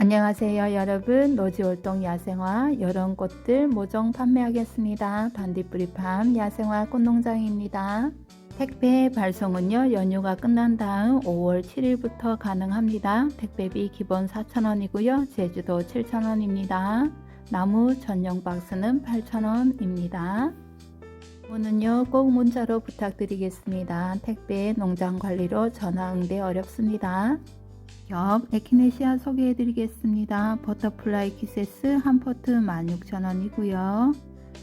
안녕하세요 여러분. 노지월동 야생화 여름 꽃들 모종 판매하겠습니다. 반딧불이팜 야생화 꽃농장입니다. 택배 발송은요 연휴가 끝난 다음 5월 7일부터 가능합니다. 택배비 기본 4,000원이고요 제주도 7,000원입니다. 나무 전용 박스는 8,000원입니다. 오늘은요 꼭 문자로 부탁드리겠습니다. 택배 농장 관리로 전화 응대 어렵습니다 겹 에키네시아 소개해 드리겠습니다. 버터플라이 키세스 한 포트 16,000원이고요.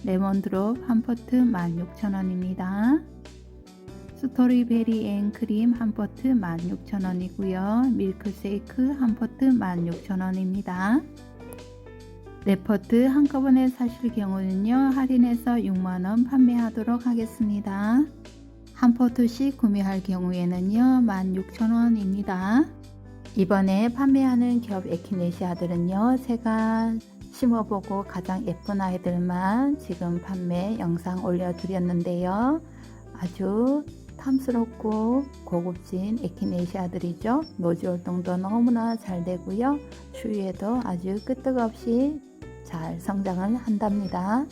레몬드롭 한 포트 16,000원입니다. 스토리베리 앤 크림 한 포트 16,000원이고요. 밀크쉐이크 한 포트 16,000원입니다. 레퍼트 한꺼번에 사실 경우는요. 할인해서 6만원 판매하도록 하겠습니다. 한 포트씩 구매할 경우에는요. 16,000원입니다. 이번에 판매하는 겹 에키네시아들은요 제가 심어보고 가장 예쁜 아이들만 지금 판매 영상 올려드렸는데요. 아주 탐스럽고 고급진 에키네시아들이죠. 노지 활동도 너무나 잘 되고요. 추위에도 아주 끄떡없이 잘 성장을 한답니다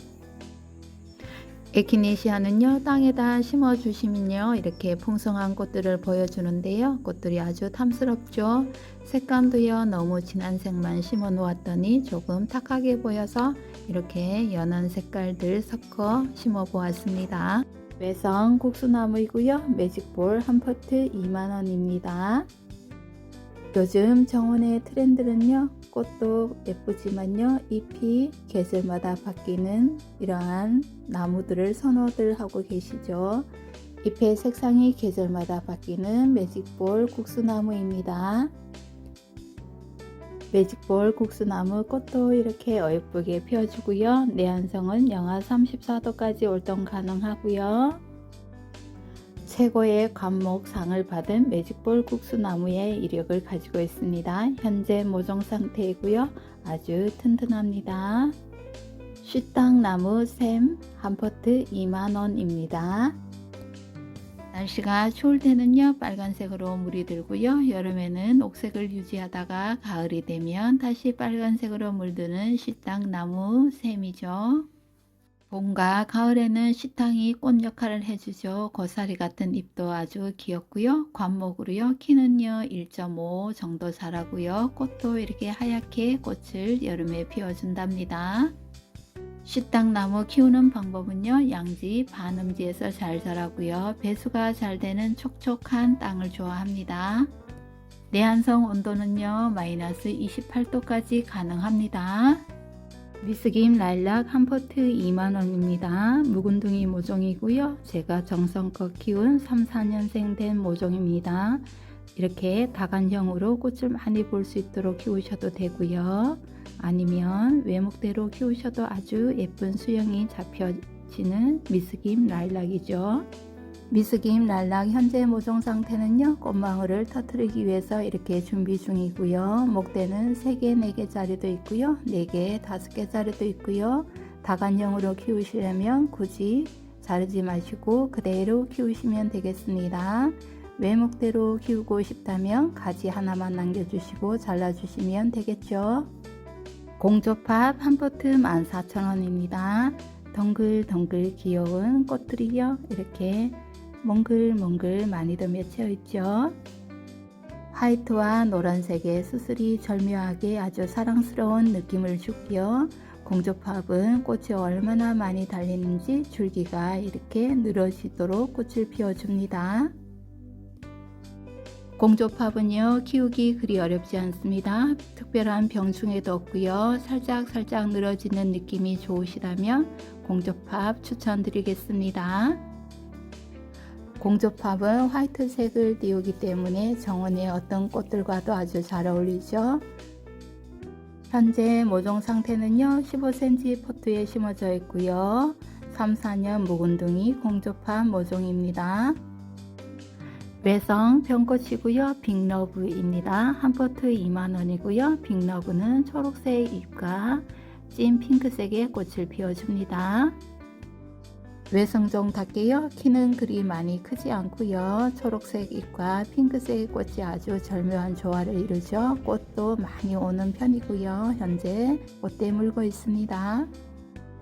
에키네시아는요 땅에다 심어 주시면요 이렇게 풍성한 꽃들을 보여주는데요. 꽃들이 아주 탐스럽죠. 색감도요 너무 진한 색만 심어 놓았더니 조금 탁하게 보여서 이렇게 연한 색깔들 섞어 심어 보았습니다. 외성 국수나무이고요. 매직볼 한 포트 2만원입니다 요즘 정원의 트렌드는요 꽃도 예쁘지만요 잎이 계절마다 바뀌는 이러한 나무들을 선호들 하고 계시죠. 잎의 색상이 계절마다 바뀌는 매직볼 국수나무입니다. 매직볼 국수나무 꽃도 이렇게 예쁘게 피워주고요. 내한성은 영하 34도까지 월동 가능하고요 최고의 관목상을 받은 매직볼 국수나무의 이력을 가지고 있습니다. 현재 모종 상태이고요. 아주 튼튼합니다. 쉬땅나무 샘 한 포트 2만원입니다. 날씨가 추울 때는요 빨간색으로 물이 들고요 여름에는 옥색을 유지하다가 가을이 되면 다시 빨간색으로 물드는 시땅나무 샘이죠. 봄과 가을에는 시탕이 꽃 역할을 해주죠. 고사리 같은 잎도 아주 귀엽고요. 관목으로요. 키는요 1.5 정도 자라고요. 꽃도 이렇게 하얗게 꽃을 여름에 피워준답니다. 시땅나무 키우는 방법은요. 양지 반음지에서 잘 자라고요. 배수가 잘 되는 촉촉한 땅을 좋아합니다. 내한성 온도는요. 마이너스 28도까지 가능합니다. 미스김 라일락 한 포트 2만원입니다. 묵은둥이 모종이고요. 제가 정성껏 키운 3, 4년생 된 모종입니다. 이렇게 다간형으로 꽃을 많이 볼 수 있도록 키우셔도 되고요. 아니면 외목대로 키우셔도 아주 예쁜 수영이 잡혀지는 미스김 라일락이죠. 미스김 랄락 현재 모종 상태는요 꽃망울을 터트리기 위해서 이렇게 준비 중이고요. 목대는 3개 4개짜리도 있고요. 4개 5개짜리도 있고요. 다간형으로 키우시려면 굳이 자르지 마시고 그대로 키우시면 되겠습니다. 외목대로 키우고 싶다면 가지 하나만 남겨주시고 잘라주시면 되겠죠? 공조팝 한 포트 14,000원입니다. 덩글덩글 귀여운 꽃들이요. 이렇게 몽글몽글 많이들 맺혀 있죠. 화이트와 노란색의 수술이 절묘하게 아주 사랑스러운 느낌을 주고요. 공조팝은 꽃이 얼마나 많이 달리는지 줄기가 이렇게 늘어지도록 꽃을 피워줍니다. 공조팝은요 키우기 그리 어렵지 않습니다. 특별한 병충해도 없고요. 살짝 살짝 늘어지는 느낌이 좋으시다면 공조팝 추천드리겠습니다. 공조팝은 화이트색을 띄우기 때문에 정원의 어떤 꽃들과도 아주 잘 어울리죠. 현재 모종 상태는요 15cm 포트에 심어져 있고요. 3, 4년 묵은둥이 공조팝 모종입니다. 외성 병꽃이고요 빅러브입니다. 한 포트 2만원이고요 빅러브는 초록색 잎과 찐 핑크색의 꽃을 피워줍니다 외성종답게요. 키는 그리 많이 크지 않고요. 초록색 잎과 핑크색 꽃이 아주 절묘한 조화를 이루죠. 꽃도 많이 오는 편이고요. 현재 꽃대 물고 있습니다.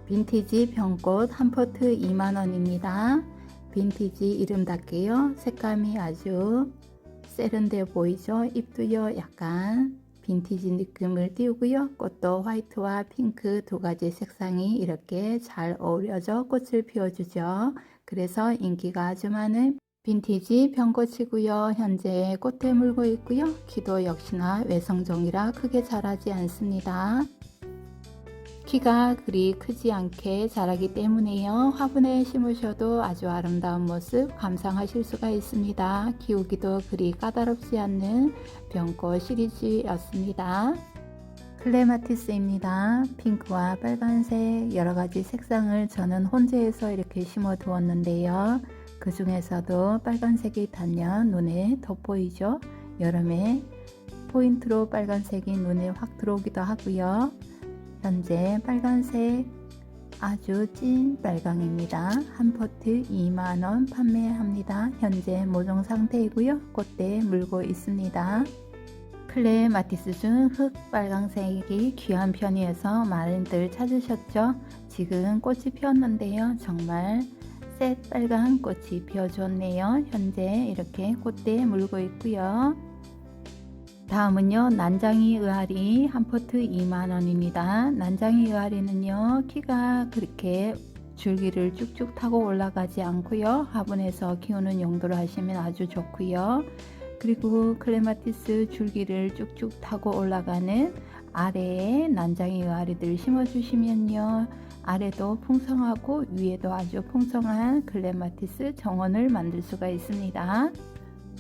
빈티지 병꽃 한 포트 2만원입니다. 빈티지 이름답게요. 색감이 아주 세련돼 보이죠? 잎도요 약간 빈티지 느낌을 띄우고요. 꽃도 화이트와 핑크 두 가지 색상이 이렇게 잘 어우러져 꽃을 피워주죠. 그래서 인기가 아주 많은 빈티지 병꽃이고요. 현재 꽃에 물고 있고요. 키도 역시나 외성종이라 크게 자라지 않습니다. 키가 그리 크지 않게 자라기 때문에요. 화분에 심으셔도 아주 아름다운 모습 감상하실 수가 있습니다. 키우기도 그리 까다롭지 않는 병꽃 시리즈였습니다. 클레마티스입니다. 핑크와 빨간색 여러 가지 색상을 저는 혼재해서 이렇게 심어 두었는데요. 그 중에서도 빨간색이 단연 눈에 돋보이죠. 여름에 포인트로 빨간색이 눈에 확 들어오기도 하고요. 현재 빨간색 아주 찐 빨강입니다. 한 포트 2만원 판매합니다. 현재 모종 상태이고요. 꽃대 물고 있습니다. 클레마티스 중 흑 빨강색이 귀한 편이어서 많이들 찾으셨죠? 지금 꽃이 피었는데요. 정말 셋 빨간 꽃이 피어줬네요. 현재 이렇게 꽃대 물고 있고요. 다음은요 난장이 의아리 한 포트 2만원입니다. 난장이 의아리는요 키가 그렇게 줄기를 쭉쭉 타고 올라가지 않고요. 화분에서 키우는 용도로 하시면 아주 좋고요. 그리고 클레마티스 줄기를 쭉쭉 타고 올라가는 아래에 난장이 의아리들 심어 주시면요 아래도 풍성하고 위에도 아주 풍성한 클레마티스 정원을 만들 수가 있습니다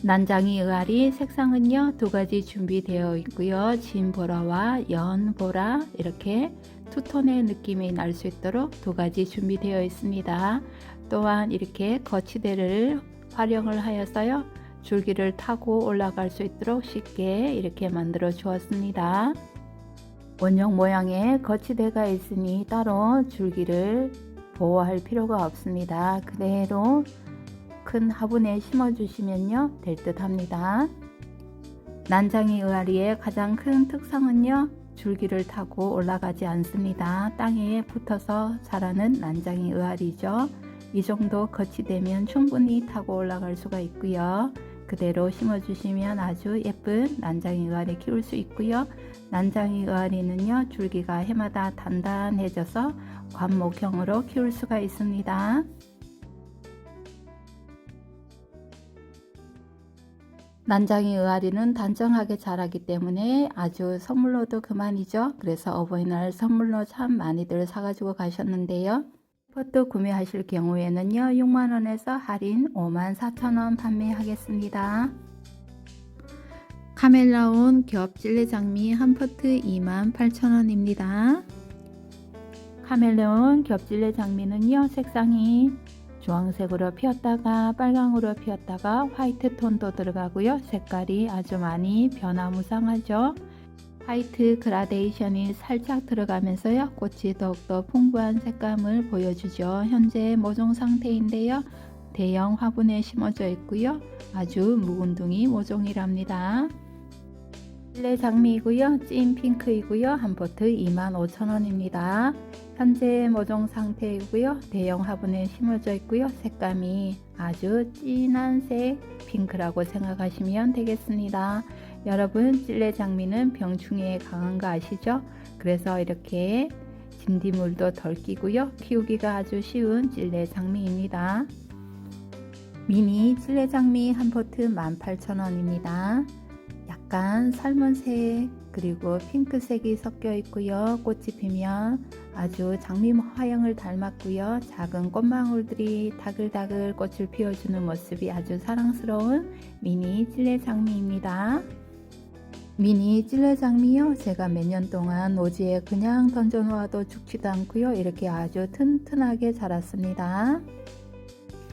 난장이 의아리 색상은요 두 가지 준비되어 있고요. 진보라와 연보라 이렇게 투톤의 느낌이 날 수 있도록 두 가지 준비되어 있습니다. 또한 이렇게 거치대를 활용을 하여서요 줄기를 타고 올라갈 수 있도록 쉽게 이렇게 만들어 주었습니다. 원형 모양의 거치대가 있으니 따로 줄기를 보호할 필요가 없습니다. 그대로 큰 화분에 심어주시면요 될 듯 합니다. 난장이 의아리의 가장 큰 특성은요 줄기를 타고 올라가지 않습니다. 땅에 붙어서 자라는 난장이 의아리죠. 이 정도 거치되면 충분히 타고 올라갈 수가 있고요. 그대로 심어주시면 아주 예쁜 난장이 의아리 키울 수 있고요. 난장이 의아리는요 줄기가 해마다 단단해져서 관목형으로 키울 수가 있습니다. 난장이 의아리는 단정하게 자라기 때문에 아주 선물로도 그만이죠. 그래서 어버이날 선물로 참 많이들 사가지고 가셨는데요. 포트 구매하실 경우에는요. 6만원에서 할인 5만 4천원 판매하겠습니다. 카멜라온 겹 찔레장미 한 포트 2만 8천원입니다. 카멜레온 겹질레 장미는요 색상이 주황색으로 피었다가 빨강으로 피었다가 화이트 톤도 들어가고요. 색깔이 아주 많이 변화무쌍하죠. 화이트 그라데이션이 살짝 들어가면서요. 꽃이 더욱더 풍부한 색감을 보여주죠. 현재 모종 상태인데요. 대형 화분에 심어져 있고요. 아주 묵은둥이 모종이랍니다. 실내 장미이고요. 찐 핑크이고요. 한 포트 25,000원입니다. 현재 모종 상태이고요. 대형 화분에 심어져 있고요. 색감이 아주 진한 색 핑크라고 생각하시면 되겠습니다. 여러분 찔레 장미는 병충해에 강한 거 아시죠? 그래서 이렇게 진딧물도 덜 끼고요. 키우기가 아주 쉬운 찔레 장미입니다. 미니 찔레 장미 한 포트 18,000원입니다. 약간 살몬색 그리고 핑크색이 섞여 있고요. 꽃이 피면 아주 장미 화형을 닮았고요. 작은 꽃망울들이 다글다글 꽃을 피워주는 모습이 아주 사랑스러운 미니 찔레 장미입니다. 미니 찔레 장미요. 제가 몇 년 동안 노지에 그냥 던져 놓아도 죽지도 않고요. 이렇게 아주 튼튼하게 자랐습니다.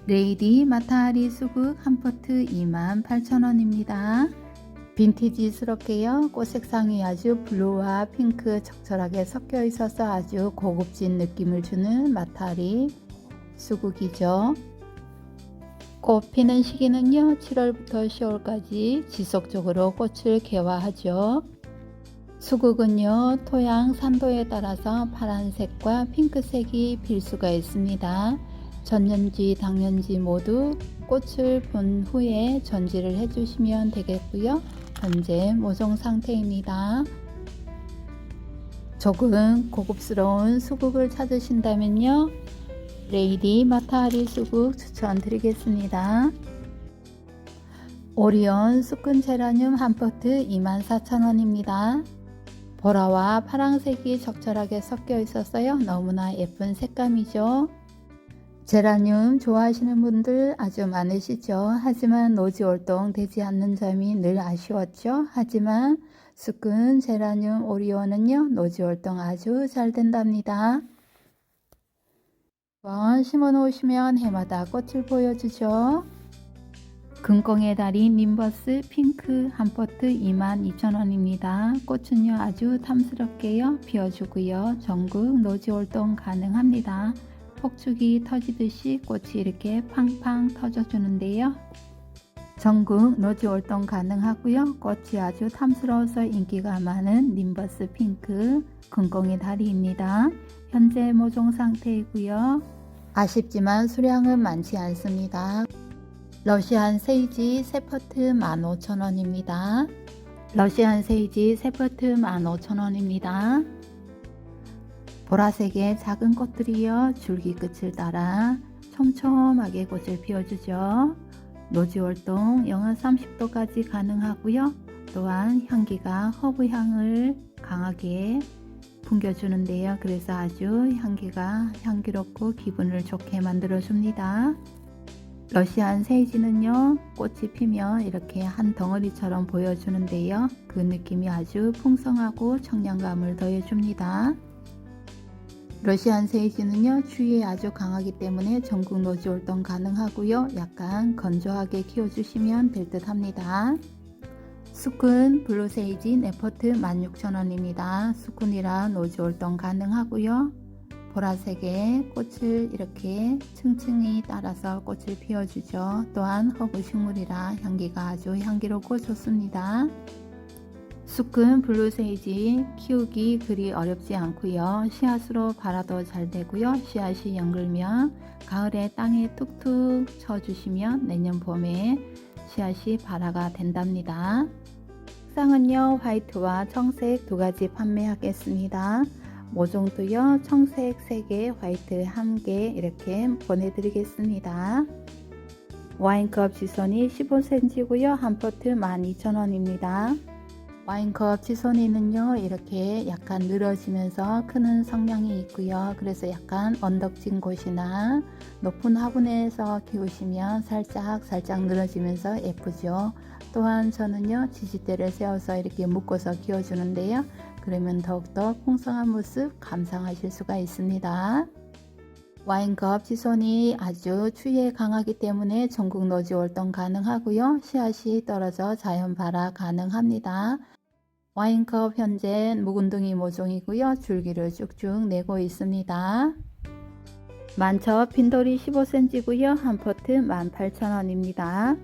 레이디 마타리 수국 한 포트 28,000원입니다. 빈티지스럽게요. 꽃 색상이 아주 블루와 핑크 적절하게 섞여 있어서 아주 고급진 느낌을 주는 마타리 수국이죠. 꽃 피는 시기는요, 7월부터 10월까지 지속적으로 꽃을 개화하죠. 수국은요, 토양 산도에 따라서 파란색과 핑크색이 필 수가 있습니다. 전년지, 당년지 모두 꽃을 본 후에 전지를 해주시면 되겠고요. 현재 모종 상태입니다. 조금 고급스러운 수국을 찾으신다면요. 레이디 마타하리 수국 추천드리겠습니다. 오리온 수끈 제라늄 한 포트 24,000원입니다. 보라와 파랑색이 적절하게 섞여 있었어요. 너무나 예쁜 색감이죠. 제라늄 좋아하시는 분들 아주 많으시죠. 하지만 노지 월동 되지 않는 점이 늘 아쉬웠죠. 하지만 수끈 제라늄 오리온은요. 노지 월동 아주 잘 된답니다. 한번 심어 놓으시면 해마다 꽃을 보여주죠. 금꽁의 달인 님버스 핑크 한 포트 22,000원입니다. 꽃은요 아주 탐스럽게요 피워주고요. 전국 노지 활동 가능합니다. 폭죽이 터지듯이 꽃이 이렇게 팡팡 터져주는데요. 전국 노지 활동 가능하고요. 꽃이 아주 탐스러워서 인기가 많은 님버스 핑크 금꽁의 다리입니다. 현재 모종 상태이고요. 아쉽지만 수량은 많지 않습니다. 러시안 세이지 세퍼트 15,000원입니다. 러시안 세이지 세퍼트 15,000원입니다. 보라색의 작은 꽃들이요 줄기 끝을 따라 촘촘하게 꽃을 피워주죠. 노지 활동 영하 30도까지 가능하고요. 또한 향기가 허브 향을 강하게 풍겨주는데요. 그래서 아주 향기가 향기롭고 기분을 좋게 만들어줍니다. 러시안 세이지는요, 꽃이 피면 이렇게 한 덩어리처럼 보여주는데요. 그 느낌이 아주 풍성하고 청량감을 더해줍니다. 러시안 세이지는요, 추위에 아주 강하기 때문에 전국 노지 활동 가능하고요. 약간 건조하게 키워주시면 될 듯 합니다. 수쿤 블루세이지 네포트 16,000원입니다. 수쿤이라 노지 활동 가능하고요. 보라색의 꽃을 이렇게 층층이 따라서 꽃을 피워주죠. 또한 허브 식물이라 향기가 아주 향기롭고 좋습니다. 수큰 블루세이지 키우기 그리 어렵지 않고요. 씨앗으로 발아도 잘 되고요. 씨앗이 연글면 가을에 땅에 뚝뚝 쳐주시면 내년 봄에 씨앗이 발아가 된답니다. 색상은요 화이트와 청색 두 가지 판매하겠습니다. 모종도요 청색 3개 화이트 1개 이렇게 보내드리겠습니다 와인컵 지선이 15cm고요 한 포트 12,000원입니다 와인컵 지선이는요 이렇게 약간 늘어지면서 크는 성향이 있고요 그래서 약간 언덕진 곳이나 높은 화분에서 키우시면 살짝 살짝 늘어지면서 예쁘죠 또한 저는요 지지대를 세워서 이렇게 묶어서 키워주는데요 그러면 더욱더 풍성한 모습 감상하실 수가 있습니다. 와인컵 지손이 아주 추위에 강하기 때문에 전국 노지 활동 가능하고요. 씨앗이 떨어져 자연 발화 가능합니다. 와인컵 현재 묵은둥이 모종이고요. 줄기를 쭉쭉 내고 있습니다. 만첩 빈돌이 15cm고요. 한 포트 18,000원입니다.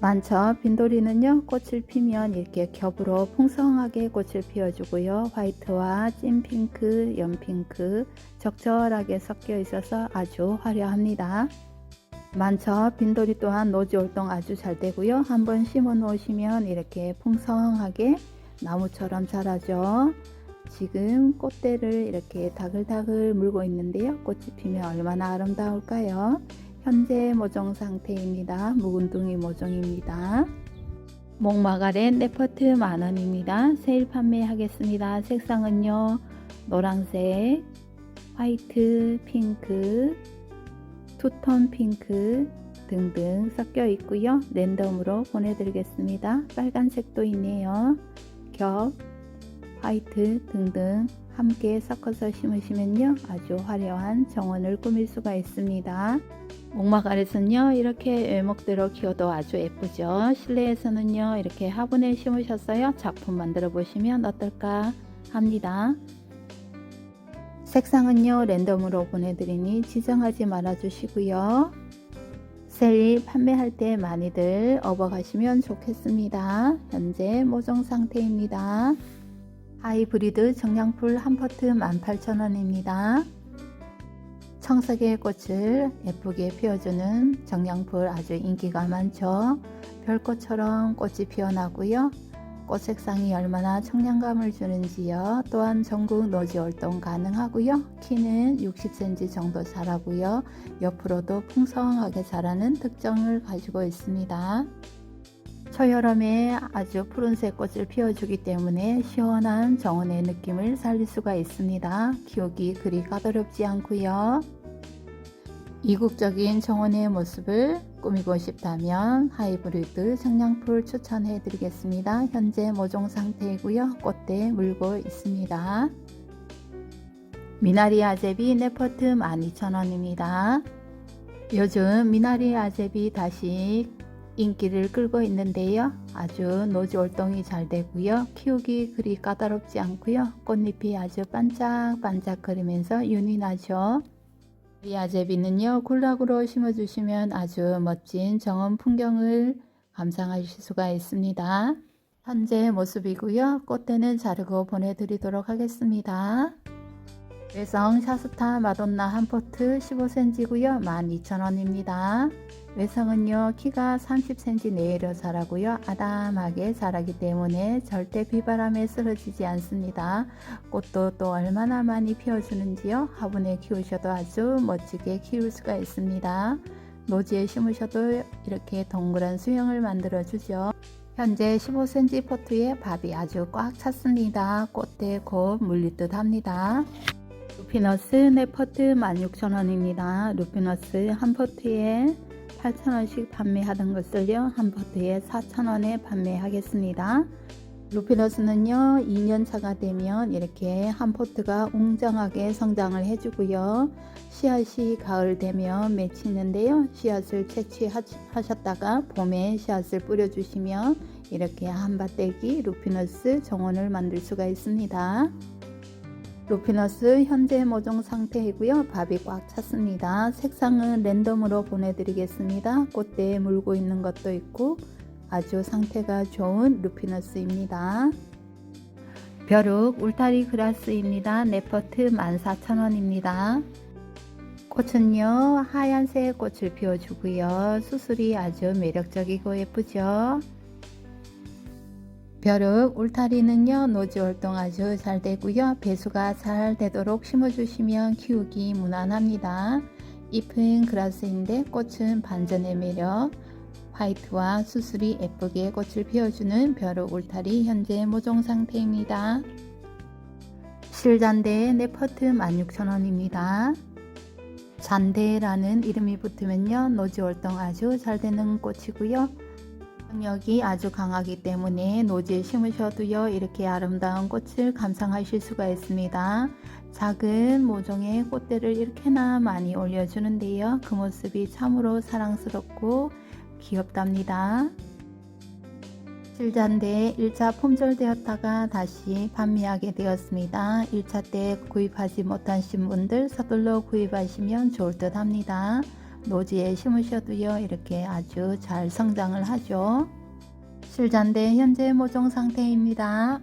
많죠. 빈돌이는요, 꽃을 피면 이렇게 겹으로 풍성하게 꽃을 피워주고요. 화이트와 찐핑크, 연핑크 적절하게 섞여 있어서 아주 화려합니다. 많죠. 빈돌이 또한 노지 활동 아주 잘 되고요. 한번 심어 놓으시면 이렇게 풍성하게 나무처럼 자라죠. 지금 꽃대를 이렇게 다글다글 물고 있는데요. 꽃이 피면 얼마나 아름다울까요? 현재 모종 상태입니다. 묵은둥이 모종입니다. 목마가렛 네퍼트 만원입니다. 세일 판매하겠습니다. 색상은요. 노란색, 화이트, 핑크, 투톤 핑크 등등 섞여 있고요. 랜덤으로 보내드리겠습니다. 빨간색도 있네요. 겹, 화이트 등등 함께 섞어서 심으시면요 아주 화려한 정원을 꾸밀 수가 있습니다. 목막 아래서는요 이렇게 외목대로 키워도 아주 예쁘죠? 실내에서는요 이렇게 화분에 심으셨어요? 작품 만들어 보시면 어떨까 합니다. 색상은요 랜덤으로 보내드리니 지정하지 말아 주시고요. 셀리 판매할 때 많이들 업어가시면 좋겠습니다. 현재 모종 상태입니다. 하이브리드 정량풀 한 포트 18,000원입니다. 청색의 꽃을 예쁘게 피워주는 정량풀 아주 인기가 많죠. 별꽃처럼 꽃이 피어나고요. 꽃 색상이 얼마나 청량감을 주는지요. 또한 전국 노지 활동 가능하고요. 키는 60cm 정도 자라고요. 옆으로도 풍성하게 자라는 특징을 가지고 있습니다. 초여름에 아주 푸른색 꽃을 피워주기 때문에 시원한 정원의 느낌을 살릴 수가 있습니다. 기억이 그리 까다롭지 않고요. 이국적인 정원의 모습을 꾸미고 싶다면 하이브리드 청량풀 추천해 드리겠습니다. 현재 모종 상태이고요. 꽃대 물고 있습니다. 미나리 아제비 네퍼트 12,000원입니다. 요즘 미나리 아제비 다시 인기를 끌고 있는데요. 아주 노지 활동이 잘 되고요. 키우기 그리 까다롭지 않고요. 꽃잎이 아주 반짝반짝 거리면서 윤이 나죠. 이 아제비는요 굴락으로 심어주시면 아주 멋진 정원 풍경을 감상하실 수가 있습니다. 현재 모습이고요. 꽃대는 자르고 보내드리도록 하겠습니다. 외성 샤스타 마돈나 한 포트 15cm고요. 12,000원입니다. 외성은요 키가 30cm 내외로 자라고요. 아담하게 자라기 때문에 절대 비바람에 쓰러지지 않습니다. 꽃도 또 얼마나 많이 피워주는지요? 화분에 키우셔도 아주 멋지게 키울 수가 있습니다. 노지에 심으셔도 이렇게 동그란 수영을 만들어 주죠. 현재 15cm 포트에 밥이 아주 꽉 찼습니다. 꽃대 곧 물릴 듯 합니다 루피너스 네 포트 16,000원입니다. 루피너스 한 포트에 8,000원씩 판매하던 것을요 한 포트에 4,000원에 판매하겠습니다. 루피너스는요 2년차가 되면 이렇게 한 포트가 웅장하게 성장을 해주고요. 씨앗이 가을 되면 맺히는데요 씨앗을 채취하셨다가 봄에 씨앗을 뿌려주시면 이렇게 한밭대기 루피너스 정원을 만들 수가 있습니다 루피너스 현재 모종 상태이고요. 밥이 꽉 찼습니다. 색상은 랜덤으로 보내드리겠습니다. 꽃대에 물고 있는 것도 있고 아주 상태가 좋은 루피너스입니다. 벼룩 울타리 그라스입니다. 네퍼트 14,000원입니다. 꽃은요 하얀색 꽃을 피워주고요. 수술이 아주 매력적이고 예쁘죠. 벼룩 울타리는요 노지 활동 아주 잘 되고요. 배수가 잘 되도록 심어주시면 키우기 무난합니다. 잎은 그라스인데 꽃은 반전의 매력 화이트와 수술이 예쁘게 꽃을 피워주는 벼룩 울타리 현재 모종 상태입니다. 실잔대 네퍼트 16,000원입니다. 잔대라는 이름이 붙으면요 노지 활동 아주 잘 되는 꽃이고요 영역이 아주 강하기 때문에 노지에 심으셔도요 이렇게 아름다운 꽃을 감상하실 수가 있습니다. 작은 모종의 꽃대를 이렇게나 많이 올려주는데요 그 모습이 참으로 사랑스럽고 귀엽답니다. 실잔대 1차 품절되었다가 다시 판매하게 되었습니다. 1차 때 구입하지 못하신 분들 서둘러 구입하시면 좋을 듯 합니다 노지에 심으셔도요 이렇게 아주 잘 성장을 하죠. 실잔대 현재 모종 상태입니다.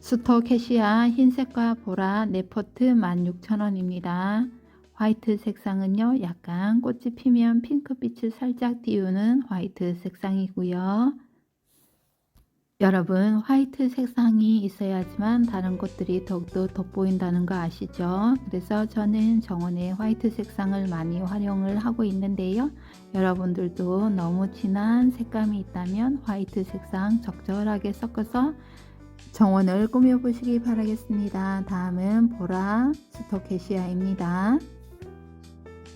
스토캐시아 흰색과 보라 네포트 16,000원입니다. 화이트 색상은요 약간 꽃이 피면 핑크빛을 살짝 띄우는 화이트 색상이고요 여러분 화이트 색상이 있어야지만 다른 꽃들이 더욱더 돋보인다는 거 아시죠? 그래서 저는 정원에 화이트 색상을 많이 활용을 하고 있는데요. 여러분들도 너무 진한 색감이 있다면 화이트 색상 적절하게 섞어서 정원을 꾸며 보시기 바라겠습니다. 다음은 보라 스토케시아입니다.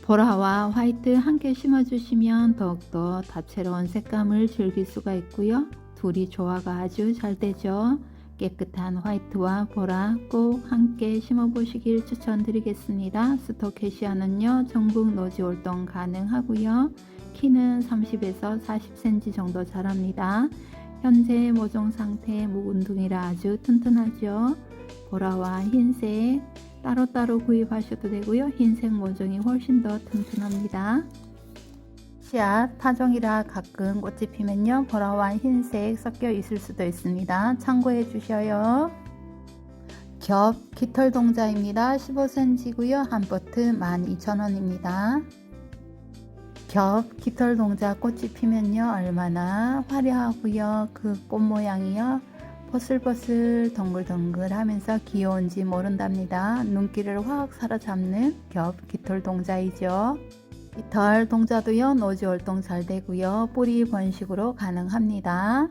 보라와 화이트 함께 심어주시면 더욱더 다채로운 색감을 즐길 수가 있고요. 둘이 조화가 아주 잘 되죠. 깨끗한 화이트와 보라 꼭 함께 심어 보시길 추천드리겠습니다. 스토캐시아는요 전국 노지 활동 가능하고요. 키는 30에서 40cm 정도 자랍니다. 현재 모종 상태 묵은둥이라 아주 튼튼하죠. 보라와 흰색 따로따로 구입하셔도 되고요. 흰색 모종이 훨씬 더 튼튼합니다. 씨앗 타종이라 가끔 꽃이 피면요. 보라와 흰색 섞여 있을 수도 있습니다. 참고해 주셔요. 겹 깃털 동자입니다. 15cm고요. 한 포트 12,000원입니다. 겹 깃털 동자 꽃이 피면요. 얼마나 화려하고요. 그 꽃 모양이요. 버슬버슬 덩글덩글 하면서 귀여운지 모른답니다. 눈길을 확 사로잡는 겹 깃털 동자이죠. 깃털 동자도요. 노지 활동 잘 되고요. 뿌리 번식으로 가능합니다.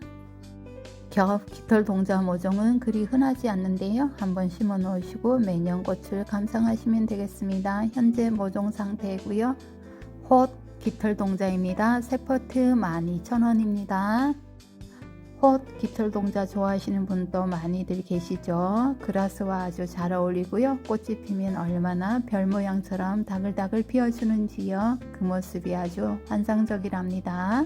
겹 깃털 동자 모종은 그리 흔하지 않는데요. 한번 심어 놓으시고 매년 꽃을 감상하시면 되겠습니다. 현재 모종 상태이고요. 홑 깃털 동자입니다. 세포트 12,000원입니다. 홑 깃털 동자 좋아하시는 분도 많이들 계시죠. 그라스와 아주 잘 어울리고요. 꽃이 피면 얼마나 별 모양처럼 다글다글 피어주는지요. 그 모습이 아주 환상적이랍니다.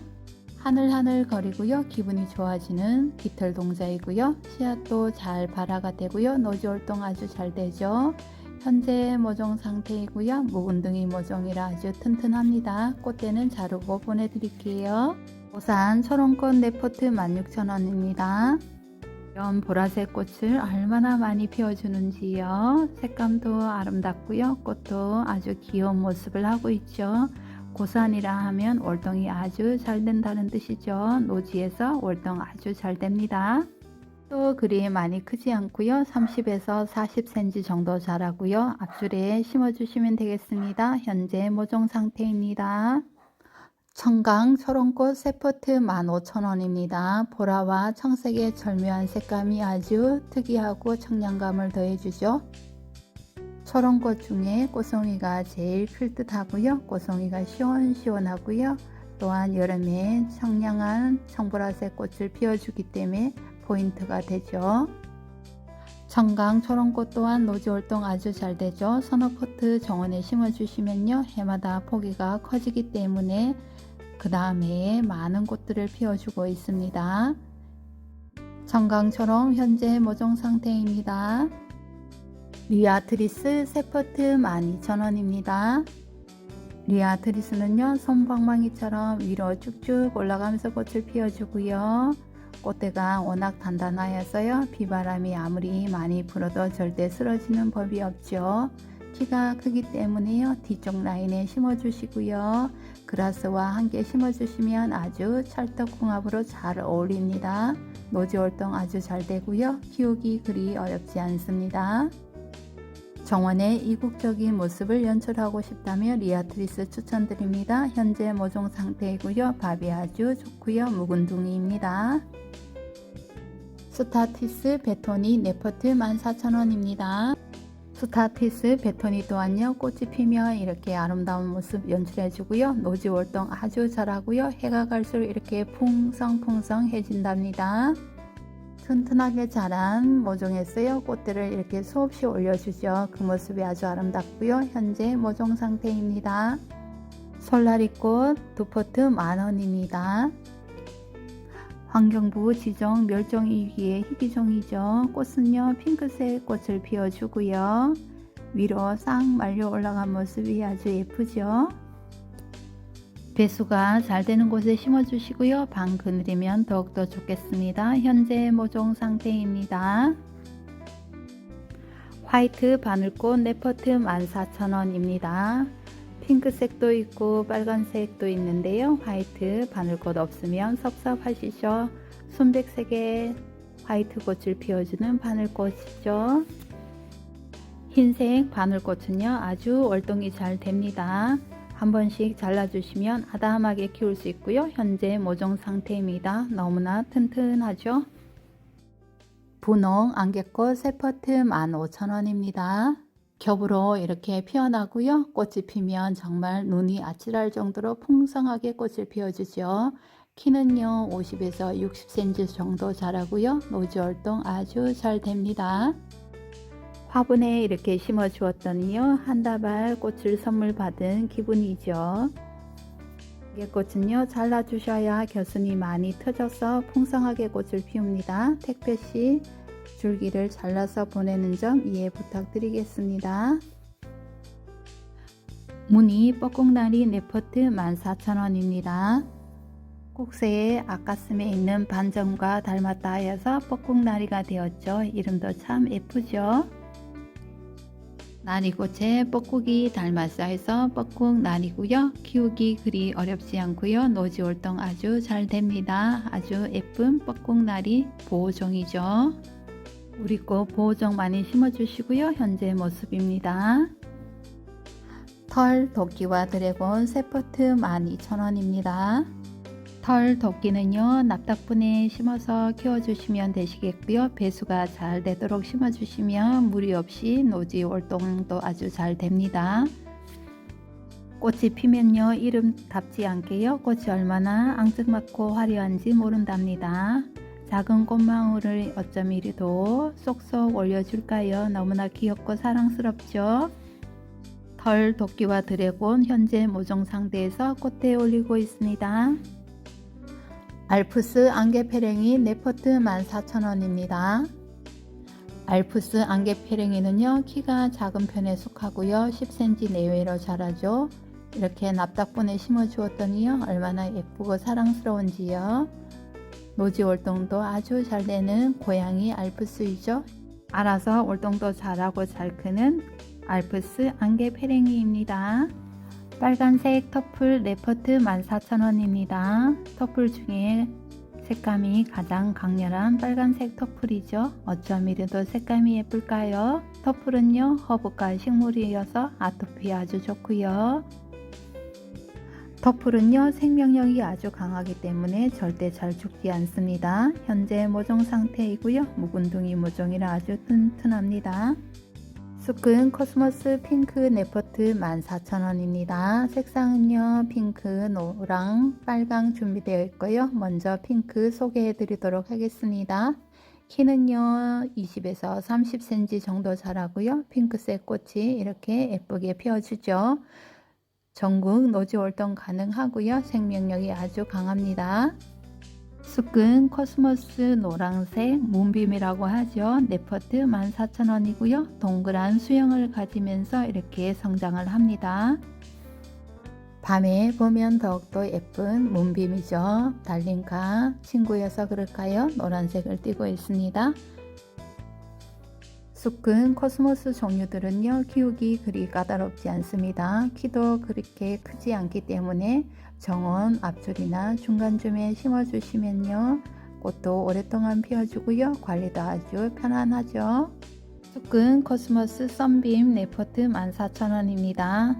하늘하늘 거리고요. 기분이 좋아지는 깃털 동자이고요. 씨앗도 잘 발화가 되고요. 노지 활동 아주 잘 되죠. 현재 모종 상태이고요. 묵은둥이 모종이라 아주 튼튼합니다. 꽃대는 자르고 보내드릴게요. 오산 초롱꽃 네포트 16,000원입니다. 이런 보라색 꽃을 얼마나 많이 피워주는지요. 색감도 아름답고요. 꽃도 아주 귀여운 모습을 하고 있죠. 고산이라 하면 월동이 아주 잘 된다는 뜻이죠. 노지에서 월동 아주 잘 됩니다. 또 그리 많이 크지 않고요. 30에서 40cm 정도 자라고요. 앞줄에 심어주시면 되겠습니다. 현재 모종 상태입니다. 청강 초롱꽃 세포트 15,000원입니다. 보라와 청색의 절묘한 색감이 아주 특이하고 청량감을 더해주죠. 초롱꽃 중에 꽃송이가 제일 클 듯 하고요. 꽃송이가 시원시원하고요. 또한 여름에 청량한 청보라색 꽃을 피워주기 때문에 포인트가 되죠. 청강 초롱꽃 또한 노지 활동 아주 잘 되죠. 서너 포트 정원에 심어주시면요. 해마다 포기가 커지기 때문에 그 다음에 많은 꽃들을 피워주고 있습니다. 청강초롱 현재 모종 상태입니다. 리아트리스 세포트 12,000원입니다. 리아트리스는요, 솜방망이처럼 위로 쭉쭉 올라가면서 꽃을 피워주고요. 꽃대가 워낙 단단하여서요, 비바람이 아무리 많이 불어도 절대 쓰러지는 법이 없죠. 키가 크기 때문에요, 뒤쪽 라인에 심어주시고요. 그라스와 함께 심어주시면 아주 찰떡궁합으로 잘 어울립니다. 노지 활동 아주 잘 되고요. 키우기 그리 어렵지 않습니다. 정원의 이국적인 모습을 연출하고 싶다면 리아트리스 추천드립니다. 현재 모종 상태이고요. 밥이 아주 좋고요. 묵은둥이입니다. 스타티스 베토니 네퍼트 14,000원입니다. 스타티스 베토니 또한요. 꽃이 피면 이렇게 아름다운 모습 연출해주고요. 노지 활동 아주 잘하고요. 해가 갈수록 이렇게 풍성풍성해진답니다. 튼튼하게 자란 모종에서요 꽃들을 이렇게 수없이 올려주죠 그 모습이 아주 아름답고요 현재 모종 상태입니다 솔라리꽃 두 포트 만원입니다 환경부 지정 멸종위기의 희귀종이죠 꽃은요 핑크색 꽃을 피워주고요 위로 싹 말려 올라간 모습이 아주 예쁘죠 배수가 잘 되는 곳에 심어주시고요. 방 그늘이면 더욱더 좋겠습니다. 현재 모종 상태입니다. 화이트 바늘꽃 네퍼트 14,000원입니다. 핑크색도 있고 빨간색도 있는데요. 화이트 바늘꽃 없으면 섭섭하시죠. 순백색의 화이트 꽃을 피워주는 바늘꽃이죠. 흰색 바늘꽃은요 아주 월동이 잘 됩니다. 한 번씩 잘라주시면 아담하게 키울 수 있고요. 현재 모종 상태입니다. 너무나 튼튼하죠? 분홍 안개꽃 세퍼트 15,000원입니다. 겹으로 이렇게 피어나고요. 꽃이 피면 정말 눈이 아찔할 정도로 풍성하게 꽃을 피워주죠. 키는요 50에서 60cm 정도 자라고요. 노지 활동 아주 잘 됩니다. 화분에 이렇게 심어 주었더니요 한 다발 꽃을 선물 받은 기분이죠 꽃은요 잘라 주셔야 겨순이 많이 터져서 풍성하게 꽃을 피웁니다 택배 시 줄기를 잘라서 보내는 점 이해 부탁드리겠습니다. 무늬 뻐꾹나리 네퍼트 14,000원입니다. 꼭새의 아까슴에 있는 반점과 닮았다 하여서 뻐꾹나리가 되었죠. 이름도 참 예쁘죠. 나리꽃에 뻐꾹이 닮았어 해서 뻐꾹 나리고요. 키우기 그리 어렵지 않고요. 노지 월동 아주 잘 됩니다. 아주 예쁜 뻐꾹 나리 보호종이죠. 우리 꽃 보호종 많이 심어주시고요. 현재 모습입니다. 털 도끼와 드래곤 세포트 12,000원입니다. 털 도끼는요 납작분에 심어서 키워주시면 되시겠고요 배수가 잘 되도록 심어주시면 무리 없이 노지 월동도 아주 잘 됩니다 꽃이 피면요 이름 답지 않게요 꽃이 얼마나 앙증맞고 화려한지 모른답니다 작은 꽃망울을 어쩜 이리도 쏙쏙 올려줄까요 너무나 귀엽고 사랑스럽죠 털 도끼와 드래곤 현재 모종 상태에서 꽃대에 올리고 있습니다. 알프스 안개페랭이 네퍼트 14,000원입니다. 알프스 안개페랭이는요 키가 작은 편에 속하고요 10cm 내외로 자라죠 이렇게 납작분에 심어 주었더니요 얼마나 예쁘고 사랑스러운지요 노지 월동도 아주 잘 되는 고양이 알프스이죠 알아서 월동도 잘하고 잘 크는 알프스 안개 페랭이입니다 빨간색 터플 레퍼트 14,000원입니다. 터플 중에 색감이 가장 강렬한 빨간색 터플이죠. 어쩜 이래도 색감이 예쁠까요? 터플은요 허브과 식물이어서 아토피 아주 좋고요. 터플은요 생명력이 아주 강하기 때문에 절대 잘 죽지 않습니다. 현재 모종 상태이고요. 묵은둥이 모종이라 아주 튼튼합니다. 쑥은 코스모스 핑크 네퍼트 14,000원입니다. 색상은요 핑크, 노랑, 빨강 준비되어 있고요. 먼저 핑크 소개해 드리도록 하겠습니다. 키는요 20에서 30cm 정도 자라고요. 핑크색 꽃이 이렇게 예쁘게 피어주죠. 전국 노지 월동 가능하고요. 생명력이 아주 강합니다. 쑥은 코스모스 노랑색 문빔이라고 하죠. 네퍼트 14,000원이고요. 동그란 수영을 가지면서 이렇게 성장을 합니다. 밤에 보면 더욱더 예쁜 문빔이죠. 달린가 친구여서 그럴까요? 노란색을 띠고 있습니다. 쑥은 코스모스 종류들은요 키우기 그리 까다롭지 않습니다. 키도 그렇게 크지 않기 때문에 정원 앞줄이나 중간쯤에 심어주시면요 꽃도 오랫동안 피워주고요 관리도 아주 편안하죠. 쑥은 코스모스 썬빔 네포트 14,000원입니다.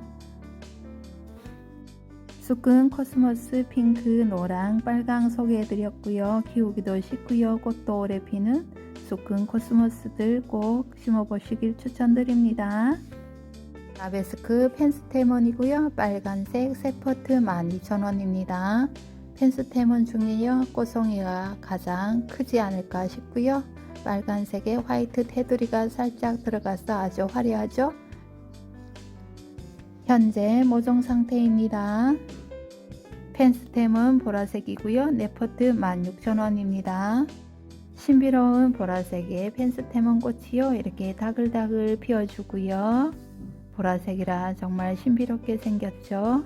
쑥은 코스모스 핑크, 노랑, 빨강 소개해드렸고요. 키우기도 쉽고요. 꽃도 오래 피는 쑥은 코스모스들 꼭 심어보시길 추천드립니다. 아베스크 펜스테몬이고요. 빨간색 세포트 12,000원입니다. 펜스테몬 중에요. 꽃송이가 가장 크지 않을까 싶고요. 빨간색에 화이트 테두리가 살짝 들어가서 아주 화려하죠. 현재 모종 상태입니다. 펜스템은 보라색이고요. 네포트 16,000원입니다. 신비로운 보라색의 펜스테몬 꽃이요. 이렇게 다글다글 피어주고요. 보라색이라 정말 신비롭게 생겼죠.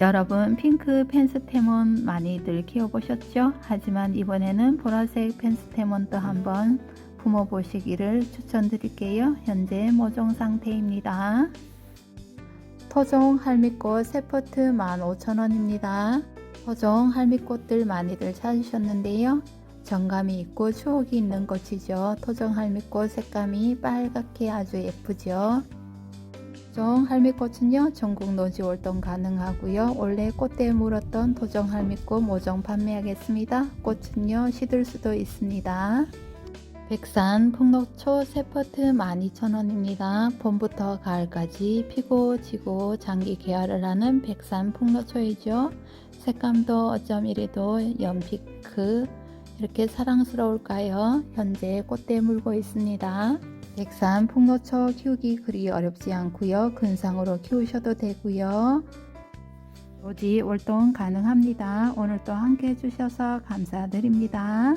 여러분 핑크 펜스테몬 많이들 키워보셨죠? 하지만 이번에는 보라색 펜스테몬도 한번 품어보시기를 추천드릴게요. 현재 모종 상태입니다. 토종 할미꽃 세포트 15,000원입니다. 토종 할미꽃들 많이들 찾으셨는데요. 정감이 있고 추억이 있는 꽃이죠. 토종 할미꽃 색감이 빨갛게 아주 예쁘죠. 토종 할미꽃은요 전국 노지 월동 가능하고요. 원래 꽃대에 물었던 토종 할미꽃 모종 판매하겠습니다. 꽃은요 시들 수도 있습니다. 백산 풍록초 세포트 12,000원입니다. 봄부터 가을까지 피고 지고 장기 개화를 하는 백산 풍록초이죠. 색감도 어쩜 이래도 연피크 이렇게 사랑스러울까요 현재 꽃대에 물고 있습니다 백산 풍노초 키우기 그리 어렵지 않고요. 근상으로 키우셔도 되고요. 오지 월동 가능합니다. 오늘도 함께 해주셔서 감사드립니다.